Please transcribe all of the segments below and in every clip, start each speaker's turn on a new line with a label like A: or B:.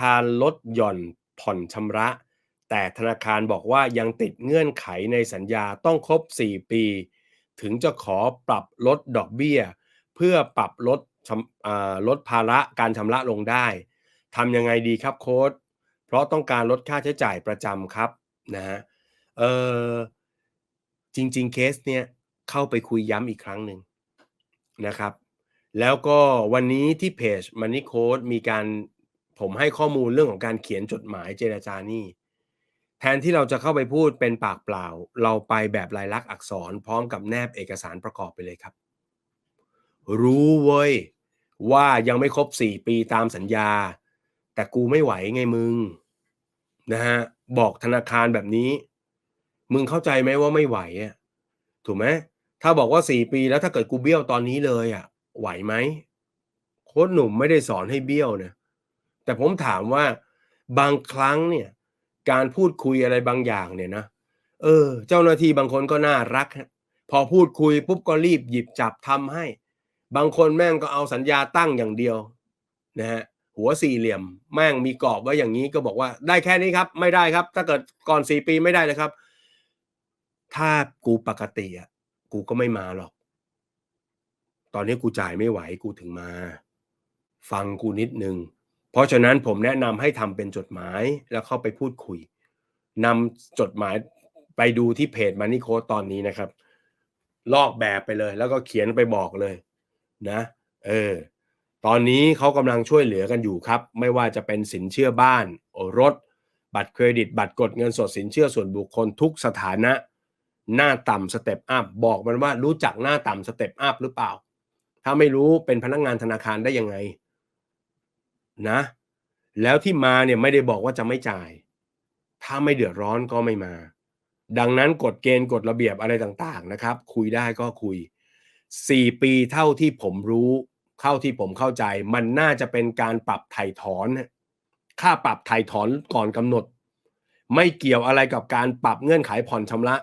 A: คารลดหย่อนผ่อนชำระ แต่ธนาคารบอกว่ายังติดเงื่อนไขในสัญญาต้องครบ 4 ปี ถึงจะขอปรับลดดอกเบี้ย เพื่อปรับลดลดภาระการชำระลงได้ทำยังไงดีครับโค้ดเพราะต้องการลดค่าใช้จ่ายประจำครับนะฮะเออจริง ๆ เคสเนี่ยเข้าไปคุยย้ำอีกครั้งหนึ่งนะครับ แล้วก็วันนี้ที่เพจ Money Code มีการ ผมให้ข้อมูลเรื่องของการเขียนจดหมายเจรจานี้แทนที่เราจะเข้าไปพูดเป็นปากเปล่า เราไปแบบลายลักษณ์อักษรพร้อมกับแนบเอกสารประกอบไปเลยครับ รู้เว้ย ว่ายังไม่ครบ 4 ปีตามสัญญา แต่กูไม่ไหวไงมึงนะฮะบอกธนาคารแบบนี้ มึงเข้าใจไหมว่าไม่ไหวอะถูกไหมถ้าบอกว่า 4 ปีแล้วถ้าเกิดกูเบี้ยวตอนนี้เลยอะไหวไหมโค้ชหนุ่มไม่ได้สอนให้เบี้ยวนะ แต่ผมถามว่าบางครั้งเนี่ย การพูดคุยอะไรบางอย่างเนี่ยนะเออ เจ้าหน้าที่บางคนก็น่ารัก พอพูดคุยปุ๊บก็รีบหยิบจับทำให้ บางคนแม่งก็เอาสัญญาตั้งอย่างเดียวนะฮะหัวสี่เหลี่ยม แม่งมีกรอบไว้อย่างนี้ก็บอกว่าได้แค่นี้ครับ ไม่ได้ครับ ถ้าเกิดก่อนสี่ปีไม่ได้เลยครับ ถ้ากูปกติอะกูก็ไม่มาหรอก ตอนนี้กูจ่ายไม่ไหวกูถึงมา ฟังกูนิดนึง เพราะฉะนั้นผมแนะนำให้ทำเป็นจดหมายแล้วเข้าไปพูดคุยนำจดหมายไปดูที่เพจ Money Code ตอนนี้นะครับ ลอกแบบไปเลย แล้วก็เขียนไปบอกเลยนะเออตอนนี้เขากำลังช่วยเหลือกันอยู่ครับ ไม่ว่าจะเป็นสินเชื่อบ้านรถ บัตรเครดิต บัตรกดเงินสดสินเชื่อส่วนบุคคลทุกสถานะ หน้าต่ำสเต็ปอัพบอกมันว่ารู้จักหน้าต่ำสเต็ปอัพหรือเปล่า ถ้าไม่รู้เป็นพนักงานธนาคารได้ยังไง นะ แล้วที่มาเนี่ยไม่ได้บอกว่าจะไม่จ่าย ถ้าไม่เดือดร้อนก็ไม่มา ดังนั้นกฎเกณฑ์กฎระเบียบอะไรต่างๆนะครับ คุยได้ก็คุย 4 ปีเท่าที่ผมรู้เข้าที่ผมเข้าใจ มันน่าจะเป็นการปรับไถ่ถอนค่าปรับไถ่ถอนก่อนกำหนด ไม่เกี่ยวอะไรกับการปรับเงื่อนไขผ่อนชำระ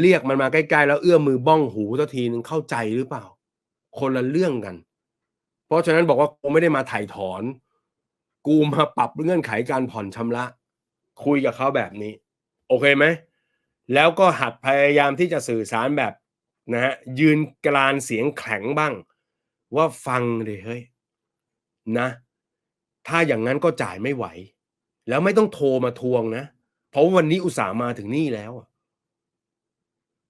A: เรียกมันมาใกล้ๆ แล้วเอื้อมมือบ้องหูสักทีนึงเข้าใจหรือเปล่า คนละเรื่องกัน เพราะฉะนั้นบอกว่ากูไม่ได้มาไถ่ถอน กูมาปรับเงื่อนไขการผ่อนชำระ คุยกับเขาแบบนี้ โอเคไหม แล้วก็หัดพยายามที่จะสื่อสารแบบนะฮะยืนกรานเสียงแข็งบ้าง ว่าฟังเลยเฮ้ยนะ ถ้าอย่างนั้นก็จ่ายไม่ไหว แล้วไม่ต้องโทรมาทวงนะ เพราะวันนี้อุตส่าห์มาถึงนี่แล้ว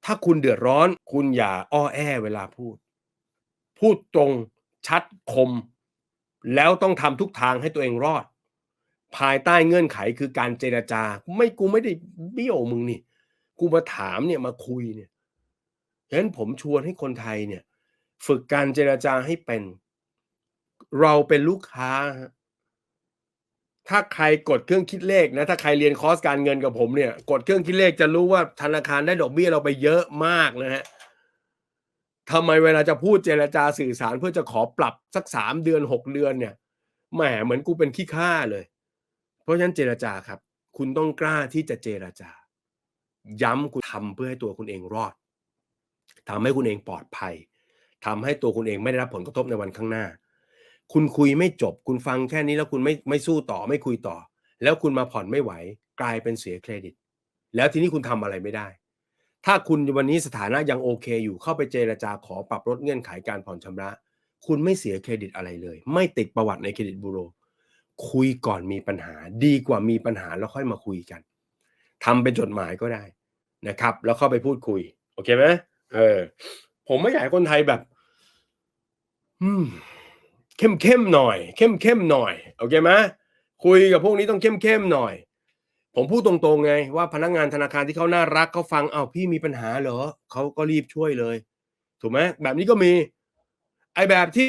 A: ถ้าคุณเดือดร้อน คุณอย่าอ้อแอเวลาพูด พูดตรงชัดคม แล้วต้องทำทุกทางให้ตัวเองรอด ภายใต้เงื่อนไขคือการเจรจา ไม่กูไม่ได้เบี้ยวมึงนี่กูมาถามเนี่ยมาคุยเนี่ยฉะนั้นผมชวนให้คนไทยเนี่ย ฝึกการเจรจาให้เป็น เราเป็นลูกค้า ถ้าใครกดเครื่องคิดเลขนะ ถ้าใครเรียนคอร์สการเงินกับผมเนี่ย กดเครื่องคิดเลขจะรู้ว่าธนาคารได้ดอกเบี้ยเราไปเยอะมากนะฮะ ทำไมเวลาจะพูดเจรจาสื่อสารเพื่อจะขอปรับสักสามเดือนหกเดือนเนี่ยแหมเหมือนกูเป็นขี้ข้าเลย เพราะฉะนั้นเจรจาครับ คุณต้องกล้าที่จะเจรจา ย้ำคุณทำเพื่อให้ตัวคุณเองรอดทำให้คุณเองปลอดภัยทำให้ตัวคุณเองไม่ได้รับผลกระทบในวันข้างหน้า คุณคุยไม่จบ คุณฟังแค่นี้แล้วคุณไม่ไม่สู้ต่อไม่คุยต่อ แล้วคุณมาผ่อนไม่ไหว กลายเป็นเสียเครดิต แล้วทีนี้คุณทำอะไรไม่ได้ ถ้าคุณวันนี้สถานะยังโอเคอยู่เข้าไปเจรจาขอปรับลดเงื่อนไขการผ่อนชำระ คุณไม่เสียเครดิตอะไรเลย ไม่ติดประวัติในเครดิตบูโร คุยก่อนมีปัญหา ดีกว่ามีปัญหาแล้วค่อยมาคุยกันทำเป็นจดหมายก็ได้นะครับ แล้วเข้าไปพูดคุย โอเคไหมเออ ผมไม่อยากให้คนไทยแบบ อืม เข้มเข้มหน่อย เข้มเข้มหน่อย โอเคไหมคุยกับพวกนี้ต้องเข้มเข้มหน่อย ผมพูดตรงๆไงว่าพนักงานธนาคารที่เขาน่ารักเขาฟังอ้าวพี่มีปัญหาเหรอเขาก็รีบช่วยเลย ถูกไหมแบบนี้ก็มี ไอ้แบบที่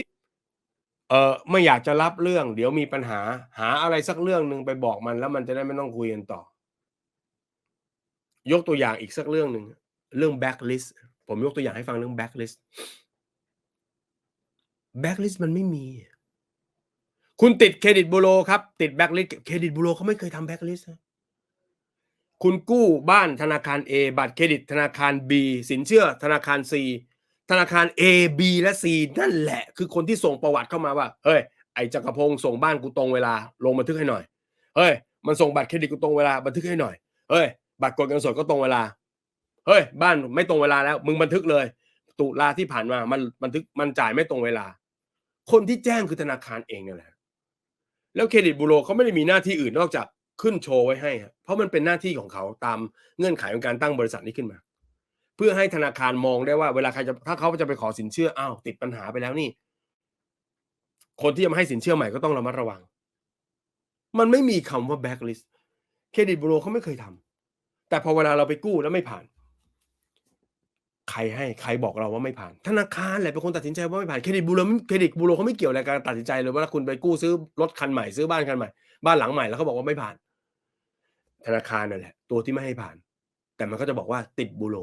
A: เออไม่อยากจะรับเรื่อง เดี๋ยวมีปัญหา หาอะไรสักเรื่องหนึ่งไปบอกมัน แล้วมันจะได้ไม่ต้องคุยกันต่อ ยกตัวอย่างอีกสักเรื่องหนึ่งเรื่อง backlist ผมยกตัวอย่างให้ฟังเรื่อง backlist backlist มันไม่มี คุณติดเครดิตบูโรครับ ติด backlist เครดิตบูโรเขาไม่เคยทำ backlist นะ คุณกู้บ้านธนาคาร A บัตรเครดิตธนาคาร B สินเชื่อธนาคาร C ธนาคาร A B และ C นั่นแหละ คือคนที่ส่งประวัติเข้ามาว่า เฮ้ย ไอ้จักรพงศ์ส่งบ้านกูตรงเวลา ลงบันทึกให้หน่อย เฮ้ย มันส่งบัตรเครดิตกูตรงเวลา บันทึกให้หน่อย เฮ้ย บัตรกดเงินสดก็ตรงเวลา เฮ้ย บ้านไม่ตรงเวลาแล้ว มึงบันทึกเลย ตุลาที่ผ่านมา มันบันทึก มันจ่ายไม่ตรงเวลา คนที่แจ้งคือธนาคารเองนั่นแหละ แล้วเครดิตบูโรเขาไม่ได้มีหน้าที่อื่นนอกจาก ขึ้นโชว์ไว้ให้ เพราะมันเป็นหน้าที่ของเขาตามเงื่อนไขของการตั้งบริษัทนี้ขึ้นมา เพื่อให้ธนาคารมองได้ว่าเวลาใครจะถ้าเขาจะไปขอสินเชื่ออ้าวติดปัญหาไปแล้วนี่ คนที่จะมาให้สินเชื่อใหม่ก็ต้องระมัดระวัง มันไม่มีคำว่าแบ็กลิสเครดิตบูโรเขาไม่เคยทำแต่พอเวลาเราไปกู้แล้วไม่ผ่าน ใครให้ใครบอกเราว่าไม่ผ่าน ธนาคารแหละเป็นคนตัดสินใจว่าไม่ผ่านเครดิตบูโรเครดิตบูโรเขาไม่เกี่ยวอะไรกับการตัดสินใจเลยว่าคุณไปกู้ซื้อรถคันใหม่ซื้อบ้านคันใหม่บ้านหลังใหม่แล้วเขาบอกว่าไม่ผ่าน ธนาคารนั่นแหละ ตัวที่ไม่ให้ผ่าน แต่มันก็จะบอกว่าติดบูโร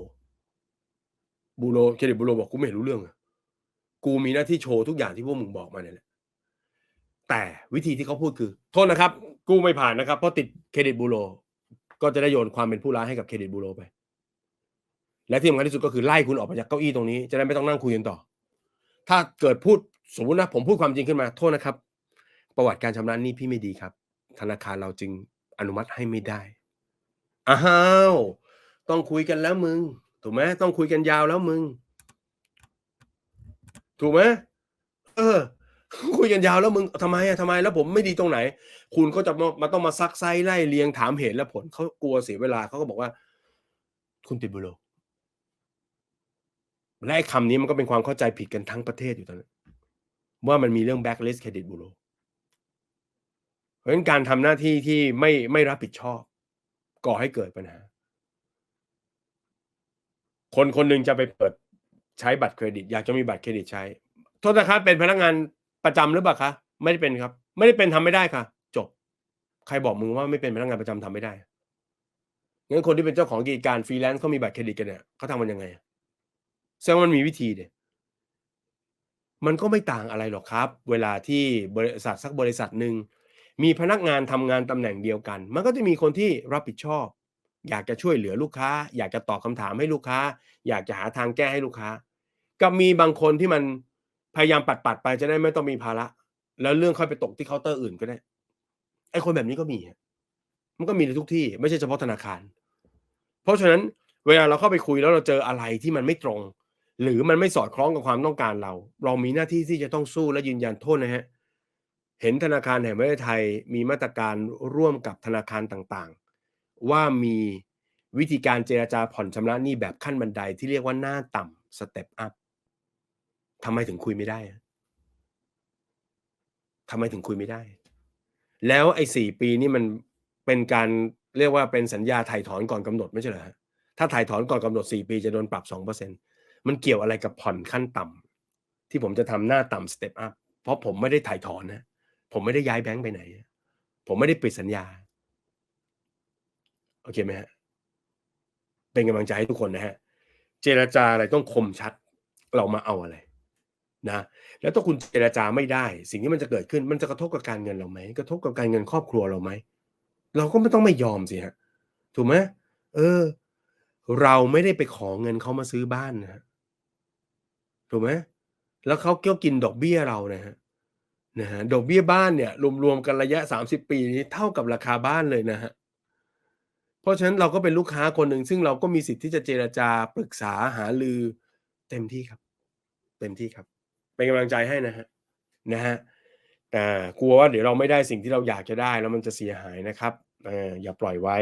A: บูโรเครดิตบูโรบอกกูไม่เห็นรู้เรื่องอะกูมีหน้าที่โชว์ทุกอย่างที่พวกมึงบอกมาเนี่ยแหละแต่วิธีที่เขาพูดคือ โทษนะครับ กู้ไม่ผ่านนะครับเพราะติดเครดิตบูโร ก็จะได้โยนความเป็นผู้ร้ายให้กับเครดิตบูโรไป และที่สำคัญที่สุดก็คือไล่คุณออกไปจากเก้าอี้ตรงนี้ จะได้ไม่ต้องนั่งคุยกันต่อ ถ้าเกิดพูดสมมตินะผมพูดความจริงขึ้นมา โทษนะครับ ประวัติการชำระหนี้พี่ไม่ดีครับ ธนาคารเราจึง อนุมัติให้ไม่ได้อ้าวต้องคุยกันแล้วมึง ถูกไหมต้องคุยกันยาวแล้วมึง ถูกไหมเออ คุยกันยาวแล้วมึงทำไมอะทำไมแล้วผมไม่ดีตรงไหน คุณก็จะมามาต้องมาซักไซไล่เรียงถามเหตุและผลเขากลัวเสียเวลาเขาก็บอกว่า คุณติดบุโรและคำนี้มันก็เป็นความเข้าใจผิดกันทั้งประเทศอยู่ตอนนั้นว่ามันมีเรื่อง blacklist credit bureau ราะฉะนั้นการทำหน้าที่ที่ไม่ไม่รับผิดชอบ ก่อให้เกิดปัญหา คนคนหนึ่งจะไปเปิดใช้บัตรเครดิต อยากจะมีบัตรเครดิตใช้ โทษนะครับเป็นพนักงานประจำหรือเปล่าคะไม่ได้เป็นครับ ไม่ได้เป็นทำไม่ได้ค่ะ จบ ใครบอกมึงว่าไม่เป็นพนักงานประจำทำไม่ได้งั้นคนที่เป็นเจ้าของกิจการฟรีแลนซ์เขามีบัตรเครดิตกันเนี่ยเขาทำมันยังไงแสดงว่ามันมีวิธีเดียมันก็ไม่ต่างอะไรหรอกครับ เวลาที่บริษัทสักบริษัทหนึ่ง มีพนักงานทำงานตำแหน่งเดียวกัน มันก็จะมีคนที่รับผิดชอบ อยากจะช่วยเหลือลูกค้า อยากจะตอบคำถามให้ลูกค้า อยากจะหาทางแก้ให้ลูกค้า กับมีบางคนที่มันพยายามปัดปัดๆไปจะได้ไม่ต้องมีภาระ แล้วเรื่องค่อยไปตกที่เคาน์เตอร์อื่นก็ได้ไอ้คนแบบนี้ก็มีมันก็มีในทุกที่ไม่ใช่เฉพาะธนาคาร เพราะฉะนั้นเวลาเราเข้าไปคุยแล้วเราเจออะไรที่มันไม่ตรง หรือมันไม่สอดคล้องกับความต้องการเรา เรามีหน้าที่ที่จะต้องสู้และยืนยันโทษนะฮะเเห็นธนาคารแห่งประเทศไทยมีมาตรการร่วมกับธนาคารต่างๆ ว่ามีวิธีการเจราจาผ่อนชำระหนี้แบบขั้นบันไดที่เรียกว่าหน้าต่ำสเต็ปอัพทำไมถึงคุยไม่ได้ทำไมถึงคุยไม่ได้ แล้วไอ้สี่ปีนี่มันเป็นการเรียกว่าเป็นสัญญาถ่ายถอนก่อนกำหนดไม่ใช่เหรอฮะถ้าถ่ายถอนก่อนกำหนดสี่ปีจะโดนปรับสองเปอร์เซ็นมันเกี่ยวอะไรกับผ่อนขั้นต่ำที่ผมจะทำหน้าต่ำสเต็ปอัพเพราะผมไม่ได้ถ่ายถอนนะ ผมไม่ได้ย้ายแบงค์ไปไหน ผมไม่ได้ปิดสัญญา โอเคไหมฮะ เป็นกำลังใจให้ทุกคนนะฮะ เจรจาอะไรต้องคมชัด เรามาเอาอะไรนะ แล้วถ้าคุณเจรจาไม่ได้ สิ่งที่มันจะเกิดขึ้น มันจะกระทบกับการเงินเราไหม กระทบกับการเงินครอบครัวเราไหม เราก็ไม่ต้องไม่ยอมสิฮะ ถูกไหมเออ เราไม่ได้ไปขอเงินเขามาซื้อบ้านนะฮะถูกไหมแล้วเขาเก็กินดอกเบี้ยเรานะฮะ นะฮะดอกเบี้ยบ้านเนี่ยรวมๆกันระยะ 30 ปีนี้เท่ากับราคาบ้านเลยนะฮะเพราะฉะนั้นเราก็เป็นลูกค้าคนหนึ่งซึ่งเราก็มีสิทธิ์ที่จะเจรจาปรึกษาหารือเต็มที่ครับ เต็มที่ครับ เป็นกำลังใจให้นะฮะนะฮะแต่กลัวว่าเดี๋ยวเราไม่ได้สิ่งที่เราอยากจะได้แล้วมันจะเสียหายนะครับออย่าปล่อยไว้